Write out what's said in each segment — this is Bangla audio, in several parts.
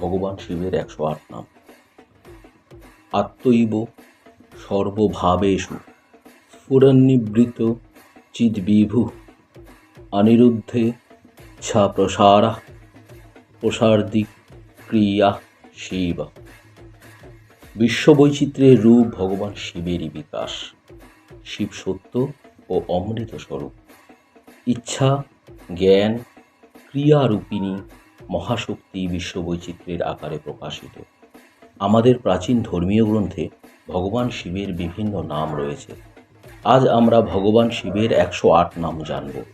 ভগবান শিবের একশো আট নাম। আত্মৈব সর্বভাবেষু স্ফুরন্নিবৃত চিদ্বিভু অনিরুদ্ধে ছা প্রসারা প্রসারদি ক্রিয়া শিব। বিশ্ববৈচিত্র্যের রূপ ভগবান শিবেরই বিকাশ। শিব সত্য ও অমৃত স্বরূপ। ইচ্ছা, জ্ঞান, ক্রিয়ারূপিণী মহাশক্তি বিশ্ববৈচিত্র্যের আকারে প্রকাশিত। আমাদের প্রাচীন ধর্মীয় গ্রন্থে ভগবান শিবের বিভিন্ন নাম রয়েছে। আজ আমরা ভগবান শিবের একশো আট নাম জানব।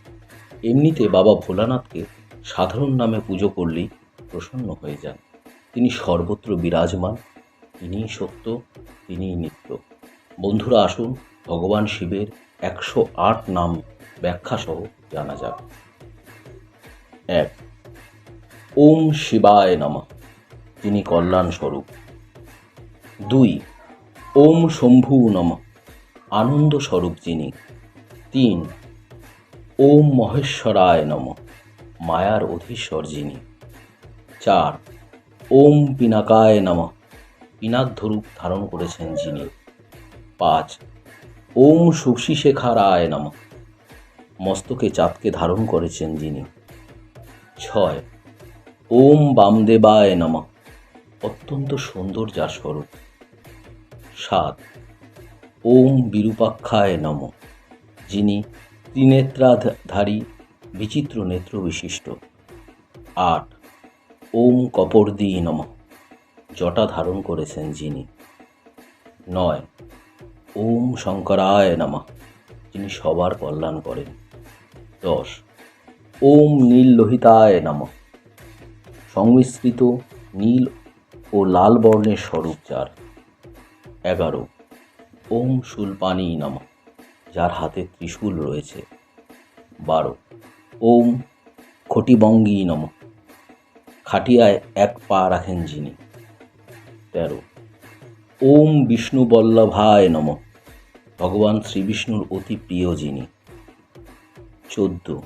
এমনিতে বাবা ভোলানাথকে সাধারণ নামে পুজো করলেই প্রসন্ন হয়ে যান। তিনি সর্বত্র বিরাজমান, তিনিই সত্য, তিনিই নিত্য। বন্ধুরা, আসুন ভগবান শিবের একশো আট নাম ব্যাখ্যাসহ জানা যাক। এক ওম শিবায় নমঃ, তিনি কল্যাণ স্বরূপ। দুই, ওম শম্ভু নমঃ, আনন্দ স্বরূপ যিনি। তিন, ওম মহেশ্বরায় নমঃ, মায়ার অধীশ্বর যিনি। চার, ওম পিনাকায় নমঃ, পিনাকধরূপ ধারণ করেছেন যিনি। পাঁচ, ওম শশীশেখারায় নমঃ, মস্তকে চাঁদকে ধারণ করেছেন যিনি। ছয় ওম বামদেবায় নমঃ। অত্যন্ত সুন্দর যার স্বরূপ সাত, ওম বিরূপাক্ষায় নম। যিনি ত্রিনেত্রাধারী বিচিত্র নেত্র বিশিষ্ট। আট, ওম কপর্দি নম। জটা ধারণ করেছেন যিনি। নয়, ওম শঙ্করায় নমঃ। যিনি সবার কল্যাণ করেন। দশ, ওম নীল লোহিতায় নমঃ। সংমিশ্রিত নীল ও লাল বর্ণের স্বরূপ যার। এগারো। ওম শুলপানি নম, যার হাতে ত্রিশূল রয়েছে। বারো। ওম খটিবঙ্গী নম, খাটিয়ায় এক পা রাখেন যিনি। তেরো। ওম বিষ্ণু বল্লভায় নম, ভগবান শ্রীবিষ্ণুর অতি প্রিয় যিনি। চোদ্দ।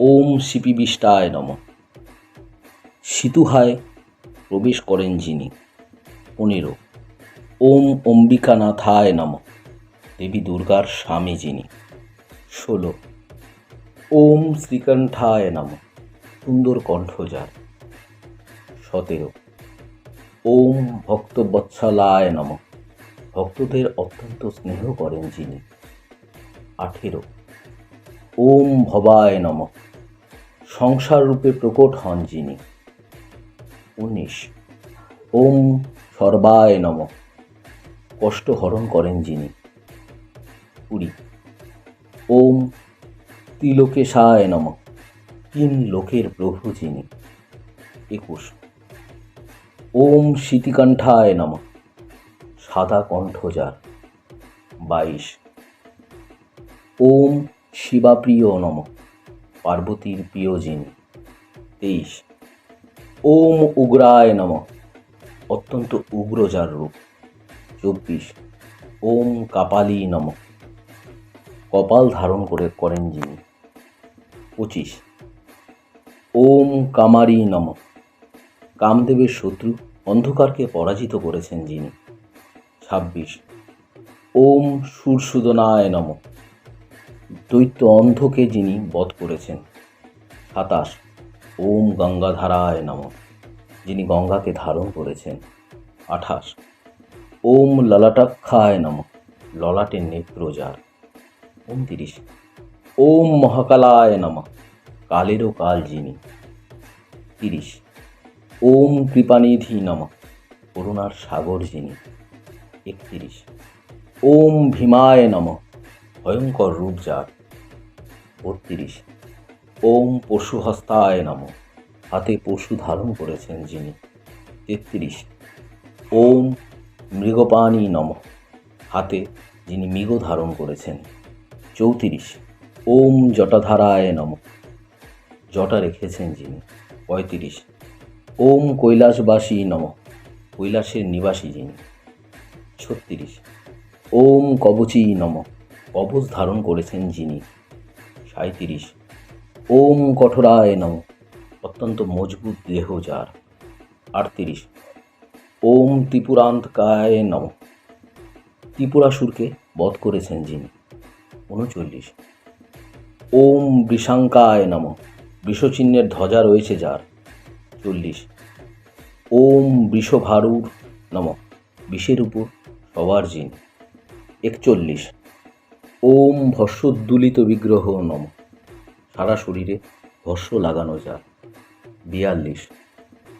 ওম শিপিবিষ্টায় নম সিতুহায় প্রবেশ করেন যিনি। পনেরো। ওম অম্বিকানাথায় নম। দেবী দুর্গার স্বামী যিনি। ষোলো। ওম শ্রীকণ্ঠায় নম। সুন্দর কণ্ঠ যার সতেরো। ওম ভক্তবৎসলায় নম। ভক্তদের অত্যন্ত স্নেহ করেন যিনি। আঠেরো। ওম ভবায় নম। সংসার রূপে প্রকট হন যিনি। উনিশ। ওম সর্বায় নম। কষ্ট হরণ করেন যিনি। কুড়ি। ওম তিলোকেশায় নম। তিন লোকের প্রভু যিনি। একুশ। ওম শীতিকণ্ঠায় নম। সাদা কণ্ঠ যার বাইশ। ওম শিবাপ্রিয় নম। পার্বতীর প্রিয় যিনি। তেইশ। ওম উগ্রায় নম। অত্যন্ত উগ্র যার রূপ। চব্বিশ, ওম কাপালি নম। কপাল ধারণ করে করেন যিনি। পঁচিশ, ওম কামারি নম। কামদেবের শত্রু অন্ধকারকে পরাজিত করেছেন যিনি। ছাব্বিশ, ওম সুরসুদনায় নম। দৈত্য অন্ধকে যিনি বধ করেছেন। সাতাশ ওম গঙ্গাধারায় নম। যিনি গঙ্গাকে ধারণ করেছেন। আঠাশ। ওম ললাটাক্ষায় নম। ললাটের নেত্র যার উনতিরিশ। ওম মহাকালায় নম। কালেরও কাল যিনি। তিরিশ। ওম কৃপানিধি নম। করুণার সাগর যিনি। একত্রিশ। ওম ভীমায় নম। ভয়ঙ্কর রূপ যার। বত্রিশ। ওম পশু পশুহস্তায় নম। হাতে পশু ধারণ করেছেন যিনি। তেত্রিশ। ওম মৃগপাণী নম। হাতে যিনি মৃগ ধারণ করেছেন। চৌত্রিশ। ওম জটাধারায় নম। জটা রেখেছেন যিনি। পঁয়ত্রিশ। ওম কৈলাসবাসী নম। কৈলাসের নিবাসী যিনি। ছত্রিশ। ওম কবচী নম। কবচ ধারণ করেছেন যিনি। সাঁত্রিশ ওম কঠোরায় নম। অত্যন্ত মজবুত দেহ যার। আটত্রিশ। ওম ত্রিপুরান্তকায় নম। ত্রিপুরাসুরকে বধ করেছেন যিনি। উনচল্লিশ। ওম বৃষাঙ্কায় নম। বৃষচিহ্নের ধ্বজা রয়েছে যার। চল্লিশ। ওম বৃষভারুর নম। বিষের উপর সবার জিন। একচল্লিশ। ওম ভস্যোদ্দুলিত বিগ্রহ নম। সারা শরীরে ভস্য লাগানো যার বিয়াল্লিশ।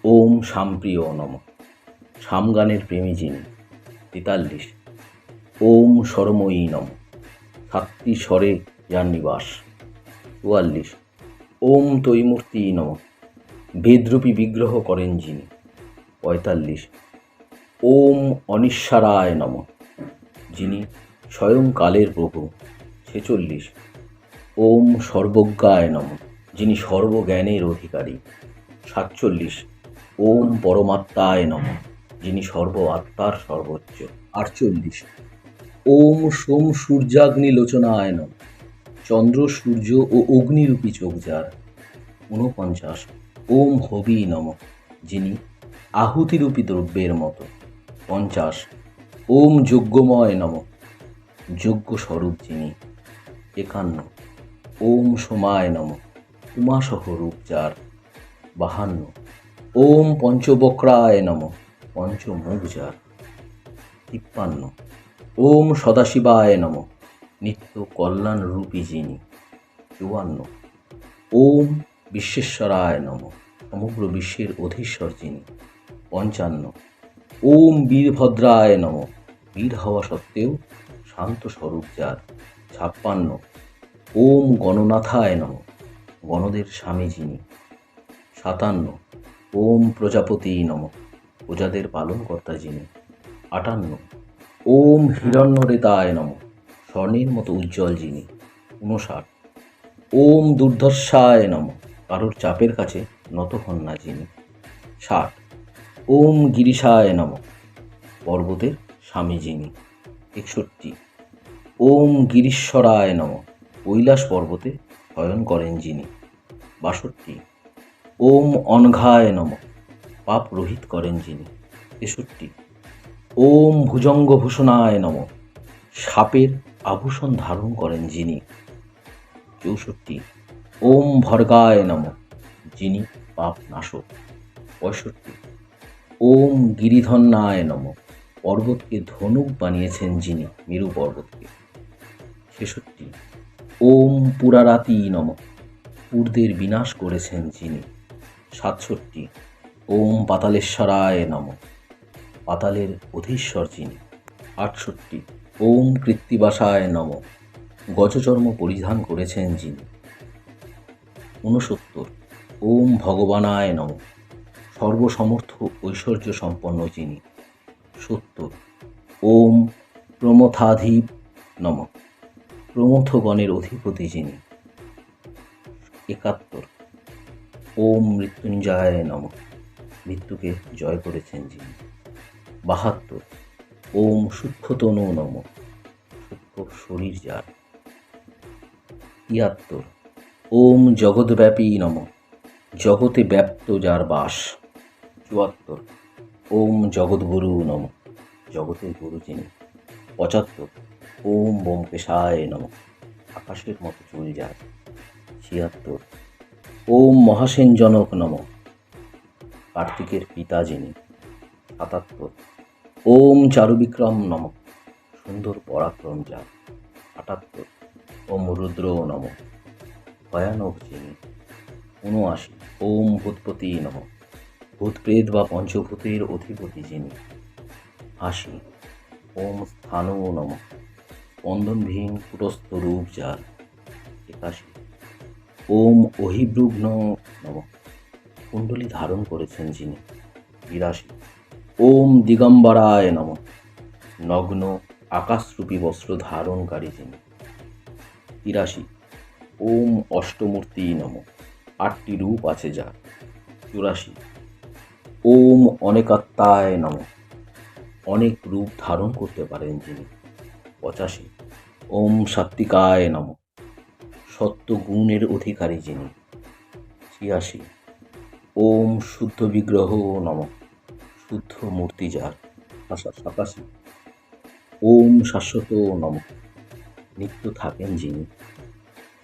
ওম শামপ্রিয় নম। শামগানের প্রেমী যিনি, তেতাল্লিশ। ওম স্বরময়ী নম। সাতটি স্বরে যার নিবাস। চুয়াল্লিশ। ওম তৈমূর্তি নম। বেদরূপী বিগ্রহ করেন যিনি। পঁয়তাল্লিশ। ওম অনিশ্বরায় নম। যিনি স্বয়ং কালের প্রভু। ছেচল্লিশ। ওম সর্বজ্ঞায় নম। যিনি সর্বজ্ঞানের অধিকারী। সাতচল্লিশ। ওম পরমাত্মায় নম। যিনি সর্ব আত্মার সর্বোচ্চ। আটচল্লিশ। ওম সোম সূর্যাগ্নি লোচনায় নম। চন্দ্র সূর্য ও অগ্নিরূপী চোখ যার। ঊনপঞ্চাশ। ওম হবি নম। যিনি আহুতিরূপী দ্রব্যের মতো। পঞ্চাশ। ওম যজ্ঞময় নম। যজ্ঞ স্বরূপ যিনি। একান্ন। ওম সোমায় নম। উমাসহ রূপ যার বাহান্ন। ওম পঞ্চবক্রায় নম। পঞ্চমুখ যার তিপ্পান্ন। ওম সদাশিবায় নম। নিত্য কল্যাণ রূপী যিনি চুয়ান্ন। ওম বিশ্বেশ্বরায় নম। সমগ্র বিশ্বের অধীশ্বর যিনি পঞ্চান্ন। ওম বীরভদ্রায় নম। বীর হওয়া সত্ত্বেও শান্ত স্বরূপ যার ছাপ্পান্ন। ওম গণনাথায় নম। গণদের স্বামী যিনি সাতান্ন। ওম প্রজাপতি নম। প্রজাদের পালনকর্তা যিনি। আটান্ন। ওম হিরণ্যরেতায় নম। স্বর্ণের মতো উজ্জ্বল যিনি। উনষাট ওম দুর্ধর্ষায় নম। কারোর চাপের কাছে নত হন না যিনি। ষাট। ওম গিরিশায় নম। পর্বতের স্বামী যিনি। একষট্টি। ওম গিরিশ্বরায় নম। কৈলাস পর্বতে শয়ন করেন যিনি। বাষট্টি। ওম অনঘায় নম। পাপ রহিত করেন যিনি। তেষট্টি। ওম ভুজঙ্গভূষণায় নম। সাপের আভূষণ ধারণ করেন যিনি। চৌষট্টি। ওম ভর্গায় নম। যিনি পাপ নাশক। পঁয়ষট্টি। ওম গিরিধন্যায় নম। পর্বতকে ধনুক বানিয়েছেন যিনি। মেরু পর্বতকে। ছেষট্টি। ওম পুরারাতি নম। পুরদের বিনাশ করেছেন যিনি। সাতষট্টি। ওম পাতালেশ্বরায় নম। পাতালের অধীশ্বর যিনি। আটষট্টি। ওম কৃত্তিবাসায় নম। গজচর্ম পরিধান করেছেন যিনি। ঊনসত্তর। ওম ভগবানায় নম। সর্বসমর্থ ঐশ্বর্য সম্পন্ন যিনি। সত্তর। ওম প্রমথাধীপ নম। প্রমথগণের অধিপতি যিনি। একাত্তর। ওম মৃত্যুঞ্জয় নম। মৃত্যুকে জয় করেছেন যিনি। বাহাত্তর। ওম সূক্ষ্মতনু নম। সূক্ষ্ম শরীর যার। তিয়াত্তর। ওম জগৎব্যাপী নম। জগতে ব্যাপ্ত যার বাস। চুয়াত্তর। ওম জগৎগুরু নম। জগতের গুরু যিনি। পঁচাত্তর। ওম বোমকেশায় নম। আকাশের মতো চুল যায়। ছিয়াত্তর। ওম মহাসেনজনক নম। কার্তিকের পিতা যিনি, সাতাত্তর। ওম চারুবিক্রম নম। সুন্দর পরাক্রম যা, আটাত্তর। ওম রুদ্র নম। ভয়ানক যিনি উনআশি ওম ভূতপতি নম। ভূতপ্রেত বা পঞ্চভূতের অধিপতি যিনি, আশি। ওম স্থানু নম। স্পন্দনবিহীন কুটস্থ রূপ যার একাশি। ওম অহিব্রুগ্ন নম। কুণ্ডলী ধারণ করেছেন যিনি। বিরাশি। ওম দিগম্বরায় নম। নগ্ন আকাশরূপী বস্ত্র ধারণকারী যিনি। তিরাশি। ওম অষ্টমূর্তি নম। আটটি রূপ আছে যার। চুরাশি। ওম অনেকাত্মায় নম। অনেক রূপ ধারণ করতে পারেন যিনি। পঁচাশি। ওম সাত্বিকায় নম। সত্য গুণের অধিকারী যিনি, ছিয়াশি। ওম শুদ্ধ বিগ্রহ নম। শুদ্ধ মূর্তি যার সাতাশি। ওম শাশ্বত নম। নিত্য থাকেন যিনি,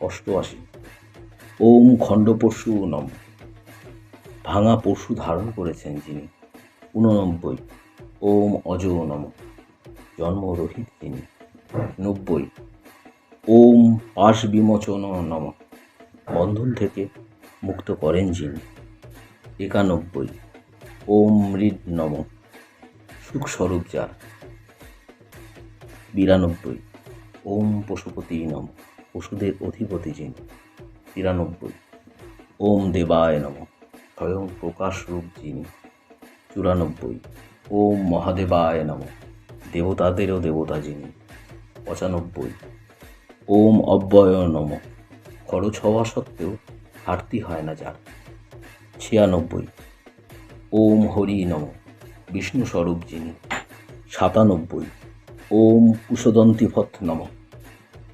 অষ্টআশি। ওম খণ্ডপশু নম। ভাঙা পশু ধারণ করেছেন যিনি উননব্বই ওম অজ নম। জন্মরহিত তিনি নব্বই। ওম পাশ বিমোচন নম। বন্ধন থেকে মুক্ত করেন যিনি। একানব্বই। ওম মৃদ নম। সুখস্বরূপ যার। বিরানব্বই। ওম পশুপতি নম। পশুদের অধিপতি যিনি। তিরানব্বই। ওম দেবায় নম। স্বয়ং প্রকাশ রূপ যিনি। চুরানব্বই। ওম মহাদেবায় নম। দেবতাদেরও দেবতা যিনি। পঁচানব্বই। ওম অব্যয় নম। খরচ হওয়া সত্ত্বেও ঘাটতি হয় না যার। ছিয়ানব্বই। ওম হরি নম। বিষ্ণু স্বরূপ যিনি। সাতানব্বই। ওম কুশদন্তিভৎ নম।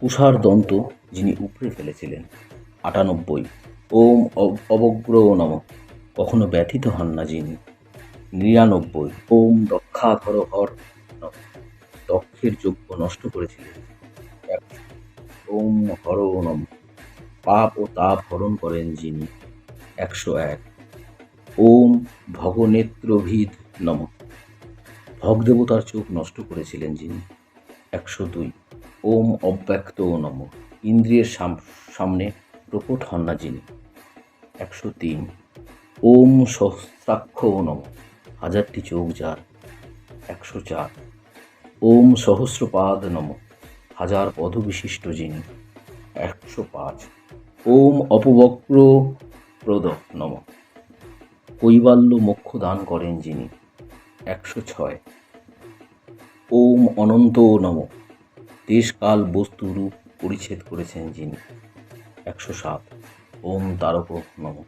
কুষার দন্ত যিনি উপড়ে ফেলেছিলেন। আটানব্বই। ওম অব- অবগ্র নম। কখনো ব্যথিত হন না যিনি। নিরানব্বই। ওম দক্ষাধর হর নম। দক্ষের যজ্ঞ নষ্ট করেছিলেন ওম হর নম পাপ ও তাপ হরণ করেন যিনি। একশো এক। ওম ভগনেত্রভিদ নম। ভগদেবতার চোখ নষ্ট করেছিলেন যিনি। একশো দুই। ওম অব্যক্ত নম। ইন্দ্রিয়ের সাম- সামনে প্রকট হন না যিনি। একশো তিন। ওম সহস্রাক্ষ নম। হাজারটি চোখ যার। একশো চার। ওম সহস্রপাদ নম। হাজার পদবিশিষ্ট যিনি, একশো পাঁচ। ওম অপবক্র প্রদ নম। কৈবাল্য মোক্ষ দান করেন যিনি, একশো ছয়। ওম অনন্ত নম। দেশকাল বস্তুরূপ পরিচ্ছেদ করেছেন যিনি, একশো সাত। ওম তারক নম।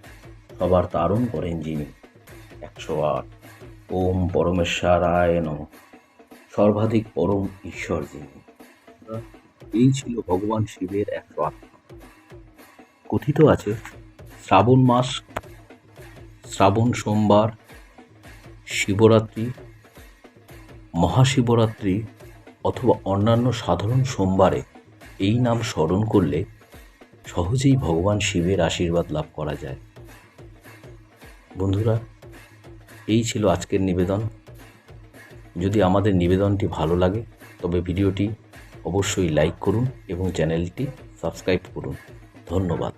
সবার তারণ করেন যিনি, একশো আট। ওম পরমেশ্বরায় নম। সর্বাধিক পরম ঈশ্বর যিনি। এই ছিল ভগবান শিবের একশো আট কথিত আছে, শ্রাবণ মাস, শ্রাবণ সোমবার, শিবরাত্রি, মহাশিবরাত্রি অথবা অন্যান্য সাধারণ সোমবারে এই নাম স্মরণ করলে সহজেই ভগবান শিবের আশীর্বাদ লাভ করা যায়। বন্ধুরা, এই ছিল আজকের নিবেদন। যদি আমাদের নিবেদনটি ভালো লাগে, তবে ভিডিওটি অবশ্যই লাইক করুন এবং চ্যানেলটি সাবস্ক্রাইব করুন। ধন্যবাদ।